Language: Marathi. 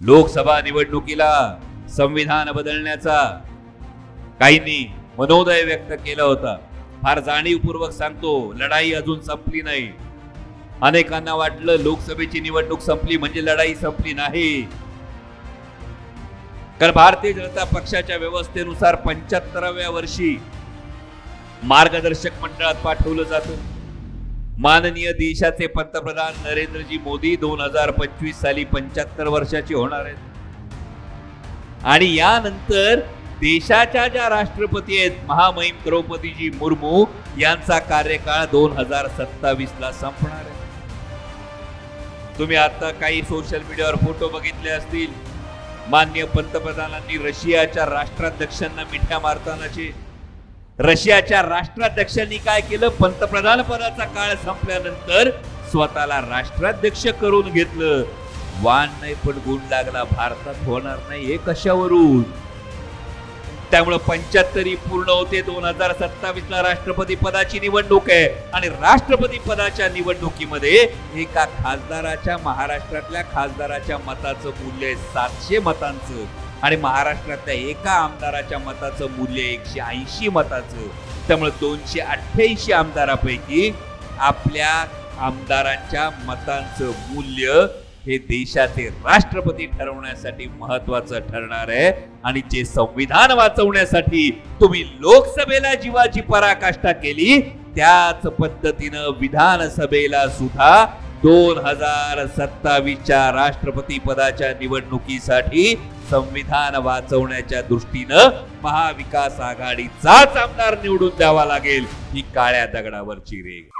लोकसभा निवडणुकीला संविधान बदलण्याचा काहींनी मनोदय व्यक्त केला होता. फार जाणीवपूर्वक सांगतो लढाई अजून संपली नाही. अनेकांना वाटलं लोकसभेची निवडणूक संपली म्हणजे लढाई संपली नाही. कारण भारतीय जनता पक्षाच्या व्यवस्थेनुसार पंच्याहत्तराव्या वर्षी मार्गदर्शक मंडळात पाठवलं जातं. माननीय देशाचे पंतप्रधान नरेंद्रजी मोदी दोन हजार पंचवीस साली पंच्याहत्तर वर्षाचे होणार आहेत. आणि यानंतर देशाच्या ज्या राष्ट्रपती आहेत महामहिम द्रौपदीजी मुर्मू यांचा कार्यकाळ दोन हजार सत्तावीस ला संपणार आहे. तुम्ही आता काही सोशल मीडियावर फोटो बघितले असतील. मान्य पंतप्रधानांनी रशियाच्या राष्ट्राध्यक्षांना मिठ्या मारतानाचे रशियाच्या राष्ट्राध्यक्षांनी काय केलं? पंतप्रधान पदाचा काळ संपल्यानंतर स्वतःला राष्ट्राध्यक्ष करून घेतलं. वाण नाही पण गुण लागला. भारतात होणार नाही हे कशावरून? त्यामुळे पंच्याहत्तरी पूर्ण होते. दोन हजार सत्तावीस ला राष्ट्रपती पदाची निवडणूक आहे. आणि राष्ट्रपती पदाच्या निवडणुकीमध्ये एका खासदाराच्या महाराष्ट्रातल्या खासदाराच्या मताचं मूल्य आहे सातशे मतांचं. आणि महाराष्ट्रातल्या एका आमदाराच्या मताचं मूल्य एकशे ऐंशी मताचं त्यामुळे दोनशे अठ्ठ्याऐंशी आमदारापैकी आपल्या आमदारांच्या मतांचं मूल्य हे देशाचे राष्ट्रपती ठरवण्यासाठी महत्वाचं ठरणार आहे. आणि जे संविधान वाचवण्यासाठी तुम्ही लोकसभेला जीवाची पराकाष्ठा केली त्याच पद्धतीनं विधानसभेला सुद्धा दोन हजार सत्तावीसच्या राष्ट्रपती पदाच्या निवडणुकीसाठी संविधान वाचवण्याच्या दृष्टीनं महाविकास आघाडीचाच आमदार निवडून द्यावा लागेल ही काळ्या दगडावरची रेग